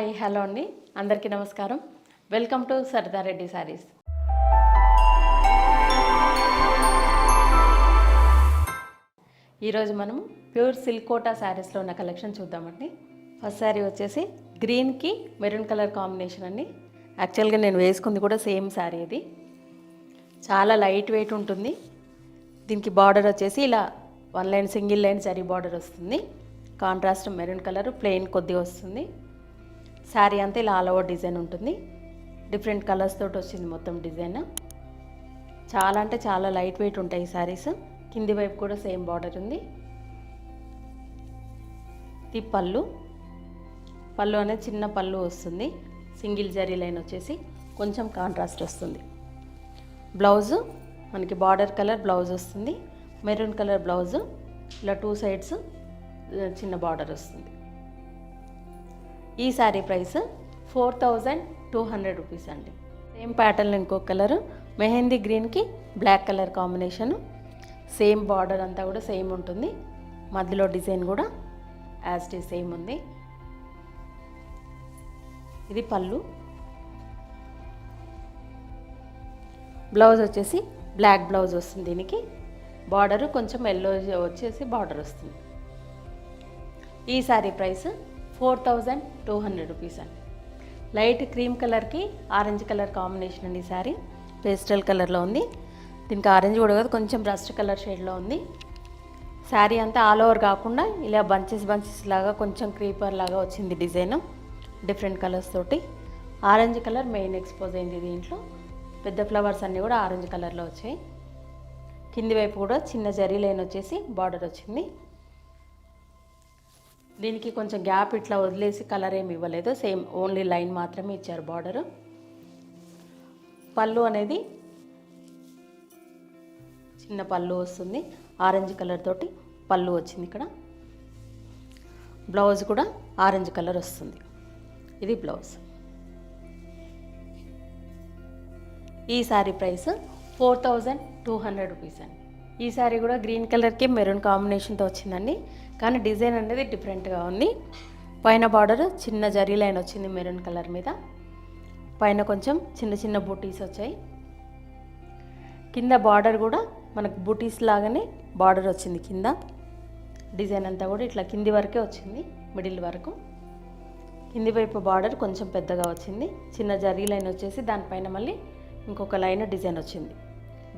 Hi hello అండి. అందరికీ నమస్కారం. వెల్కమ్ టు సరదారెడ్డి శారీస్ ఈరోజు మనము ప్యూర్ సిల్కోటా శారీస్లో ఉన్న కలెక్షన్ చూద్దామండి. ఫస్ట్ శారీ వచ్చేసి గ్రీన్కి మెరూన్ కలర్ కాంబినేషన్ అండి. యాక్చువల్గా నేను వేసుకుంది కూడా సేమ్ శారీ ఇది. చాలా లైట్ వెయిట్ ఉంటుంది. దీనికి బార్డర్ వచ్చేసి ఇలా వన్ లైన్ సింగిల్ లైన్ సరీ బార్డర్ వస్తుంది. కాంట్రాస్ట్ మెరూన్ కలర్ ప్లెయిన్ కొద్దిగా వస్తుంది. శారీ అంతా ఇలా ఆల్ ఓవర్ డిజైన్ ఉంటుంది. డిఫరెంట్ కలర్స్ తోటి వచ్చింది మొత్తం డిజైన్. చాలా అంటే చాలా లైట్ వెయిట్ ఉంటాయి ఈ శారీస్ కింది వైపు కూడా సేమ్ బార్డర్ ఉంది. ఇది పళ్ళు. పళ్ళు అనేది చిన్న పళ్ళు వస్తుంది. సింగిల్ జరీ లైన్ వచ్చేసి కొంచెం కాంట్రాస్ట్ వస్తుంది. బ్లౌజు మనకి బార్డర్ కలర్ బ్లౌజ్ వస్తుంది. మెరూన్ కలర్ బ్లౌజు ఇలా టూ సైడ్స్ చిన్న బార్డర్ వస్తుంది. ఈ sari price four thousand two hundred rupees అండి. సేమ్ ప్యాటర్న్ ఇంకో కలరు మెహందీ గ్రీన్కి black colour combination same border అంతా కూడా సేమ్ ఉంటుంది. మధ్యలో డిజైన్ కూడా యాజ్ టీ సేమ్ ఉంది. ఇది పళ్ళు. బ్లౌజ్ వచ్చేసి బ్లాక్ బ్లౌజ్ వస్తుంది దీనికి. బార్డరు కొంచెం ఎల్లో వచ్చేసి బార్డర్ వస్తుంది. ఈ sari price four thousand two hundred rupees అండి. లైట్ క్రీమ్ కలర్కి ఆరెంజ్ కలర్ కాంబినేషన్ అండి ఈ శారీ పేస్టల్ కలర్లో ఉంది. దీనికి ఆరెంజ్ కూడా కాదు కొంచెం బ్రస్ట్ కలర్ షేడ్లో ఉంది. శారీ అంతా ఆల్ ఓవర్ కాకుండా ఇలా బంచెస్ బంచెస్ లాగా కొంచెం క్రీపర్ లాగా వచ్చింది డిజైన్. డిఫరెంట్ కలర్స్ తోటి. ఆరెంజ్ కలర్ మెయిన్ ఎక్స్పోజ్ అయింది దీంట్లో. పెద్ద ఫ్లవర్స్ అన్నీ కూడా ఆరెంజ్ కలర్లో వచ్చాయి. కింది వైపు కూడా చిన్న జరీ లైన్ వచ్చేసి బార్డర్ వచ్చింది. దీనికి కొంచెం గ్యాప్ ఇట్లా వదిలేసి కలర్ ఏమి ఇవ్వలేదు. సేమ్ ఓన్లీ లైన్ మాత్రమే ఇచ్చారు బార్డర్ పళ్ళు అనేది చిన్న పళ్ళు వస్తుంది. ఆరెంజ్ కలర్ తోటి పళ్ళు వచ్చింది ఇక్కడ. బ్లౌజ్ కూడా ఆరెంజ్ కలర్ వస్తుంది. ఇది బ్లౌజ్. ఈ sari price four thousand two hundred rupees అండి. ఈ శారీ కూడా గ్రీన్ కలర్కి మెరూన్ కాంబినేషన్తో వచ్చిందండి. కానీ డిజైన్ అనేది డిఫరెంట్గా ఉంది. పైన బార్డర్ చిన్న జరీ లైన్ వచ్చింది మెరూన్ కలర్ మీద. పైన కొంచెం చిన్న చిన్న బూటీస్ వచ్చాయి. కింద బార్డర్ కూడా మనకు బూటీస్ లాగానే బార్డర్ వచ్చింది కింద. డిజైన్ అంతా కూడా ఇట్లా కింది వరకే వచ్చింది మిడిల్ వరకు. కింది వైపు బార్డర్ కొంచెం పెద్దగా వచ్చింది. చిన్న జరీ లైన్ వచ్చేసి దానిపైన మళ్ళీ ఇంకొక లైన్ డిజైన్ వచ్చింది.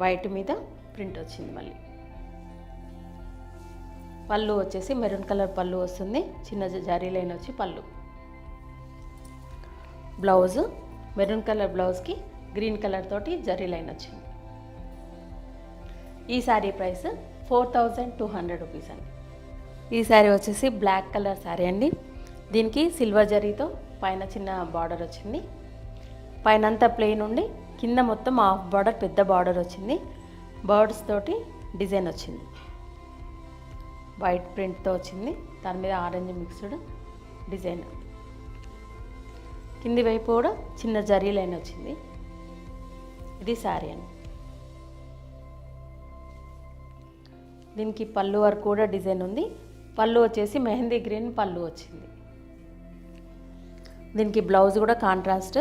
వైట్ మీద ప్రింట్ వచ్చింది మళ్ళీ. పళ్ళు వచ్చేసి మెరూన్ కలర్ పళ్ళు వస్తుంది. చిన్న జారీ లైన్ వచ్చి పళ్ళు. బ్లౌజ్ మెరూన్ కలర్ బ్లౌజ్కి గ్రీన్ కలర్ తోటి జరీ లైన్ వచ్చింది. ఈ sari price four thousand two hundred rupees అండి. ఈ శారీ వచ్చేసి బ్లాక్ కలర్ శారీ అండి. దీనికి సిల్వర్ జరీతో పైన చిన్న బార్డర్ వచ్చింది. పైన అంతా ప్లెయిన్ ఉండి కింద మొత్తం హాఫ్ బార్డర్ పెద్ద బార్డర్ వచ్చింది. బర్డ్స్ తోటి డిజైన్ వచ్చింది. వైట్ ప్రింట్తో వచ్చింది. దాని మీద ఆరెంజ్ మిక్స్డ్ డిజైన్. కింది వైపు కూడా చిన్న జరీ లైన్ వచ్చింది. ఇది శారీ అని దీనికి పళ్ళు వరకు కూడా డిజైన్ ఉంది. పళ్ళు వచ్చేసి మెహందీ గ్రీన్ పళ్ళు వచ్చింది. దీనికి బ్లౌజ్ కూడా కాంట్రాస్ట్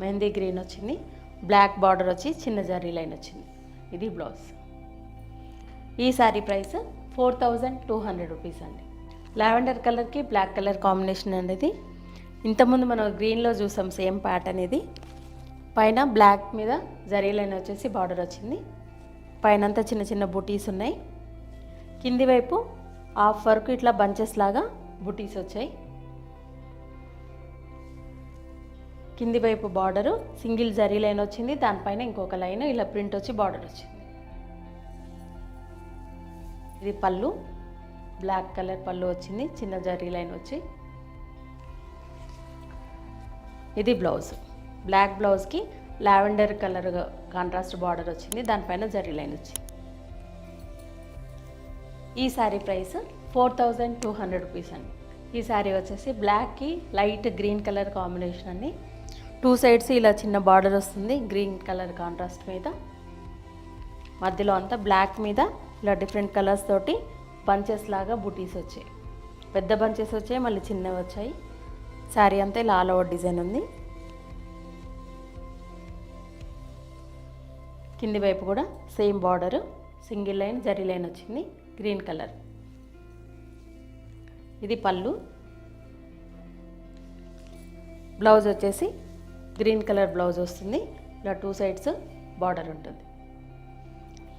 మెహందీ గ్రీన్ వచ్చింది. బ్లాక్ బార్డర్ వచ్చి చిన్న జరీ లైన్ వచ్చింది. ఇది బ్లౌజ్. ఈ sari price four thousand two hundred rupees అండి. లావెండర్ కలర్కి బ్లాక్ కలర్ కాంబినేషన్ అనేది ఇంతకుముందు మనం గ్రీన్లో చూసాం సేమ్ ప్యాట్ అనేది. పైన బ్లాక్ మీద జరీ లైన్ వచ్చేసి బార్డర్ వచ్చింది. పైనంతా చిన్న చిన్న బుటీస్ ఉన్నాయి. కింది వైపు హాఫ్ వరకు ఇట్లా బంచెస్ లాగా బుటీస్ వచ్చాయి. కింది వైపు బార్డరు సింగిల్ జరీ లైన్ వచ్చింది దానిపైన ఇంకొక లైన్ ఇలా ప్రింట్ వచ్చి బార్డర్ వచ్చింది. ఇది పళ్ళు బ్లాక్ కలర్ పళ్ళు వచ్చింది చిన్న జరీ లైన్ వచ్చి. ఇది బ్లౌజ్ బ్లాక్ బ్లౌజ్కి లావెండర్ కలర్ కాంట్రాస్ట్ బార్డర్ వచ్చింది దానిపైన జరీ లైన్ వచ్చింది. ఈ sari price four thousand two hundred rupees అండి. ఈ శారీ వచ్చేసి బ్లాక్కి లైట్ గ్రీన్ కలర్ కాంబినేషన్ అండి. టూ సైడ్స్ ఇలా చిన్న బార్డర్ వస్తుంది గ్రీన్ కలర్ కాంట్రాస్ట్ మీద. మధ్యలో అంతా బ్లాక్ మీద ఇలా డిఫరెంట్ కలర్స్ తోటి బంచెస్ లాగా బుటీస్ వచ్చాయి. పెద్ద బంచెస్ వచ్చాయి మళ్ళీ చిన్నవి వచ్చాయి. శారీ అంతా ఇలా ఆల్ ఓవర్ డిజైన్ ఉంది. కింది వైపు కూడా same border single line zari line వచ్చింది గ్రీన్ కలర్. ఇది పళ్ళు. బ్లౌజ్ వచ్చేసి గ్రీన్ కలర్ బ్లౌజ్ వస్తుంది. ఇలా టూ సైడ్స్ బార్డర్ ఉంటుంది.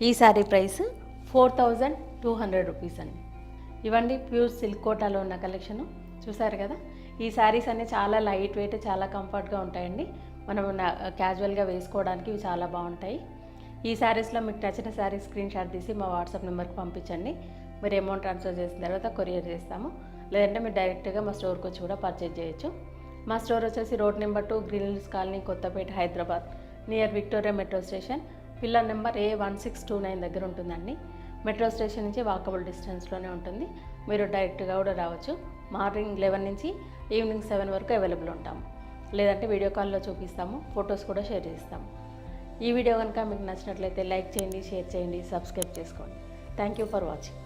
ఈ sari price four thousand two hundred rupees అండి. ఇవన్నీ ప్యూర్ సిల్క్ కోటాలో ఉన్న కలెక్షన్. చూసారు కదా? ఈ శారీస్ అన్నీ చాలా లైట్ వెయిట్ చాలా కంఫర్ట్గా ఉంటాయండి. మనం క్యాజువల్గా వేసుకోవడానికి ఇవి చాలా బాగుంటాయి. ఈ శారీస్లో మీకు నచ్చిన శారీ స్క్రీన్ షాట్ తీసి మా వాట్సాప్ నెంబర్కి పంపించండి. మీరు అమౌంట్ ట్రాన్స్ఫర్ చేసిన తర్వాత కొరియర్ చేస్తాము. లేదంటే మీరు డైరెక్ట్గా మా స్టోర్కి వచ్చి కూడా పర్చేజ్ చేయొచ్చు. మా స్టోర్ వచ్చేసి road number two Green Hills Colony Kothapet Hyderabad. Near Victoria metro station pillar number A one six two nine దగ్గర ఉంటుందండి. మెట్రో స్టేషన్ నుంచి వాకబుల్ డిస్టెన్స్లోనే ఉంటుంది. మీరు డైరెక్ట్గా కూడా రావచ్చు. మార్నింగ్ లెవెన్ నుంచి ఈవినింగ్ సెవెన్ వరకు అవైలబుల్ ఉంటాము. లేదంటే వీడియో కాల్లో చూపిస్తాము. ఫొటోస్ కూడా షేర్ చేస్తాము. ఈ వీడియో కనుక మీకు నచ్చినట్లయితే లైక్ చేయండి షేర్ చేయండి సబ్స్క్రైబ్ చేసుకోండి. Thank you for watching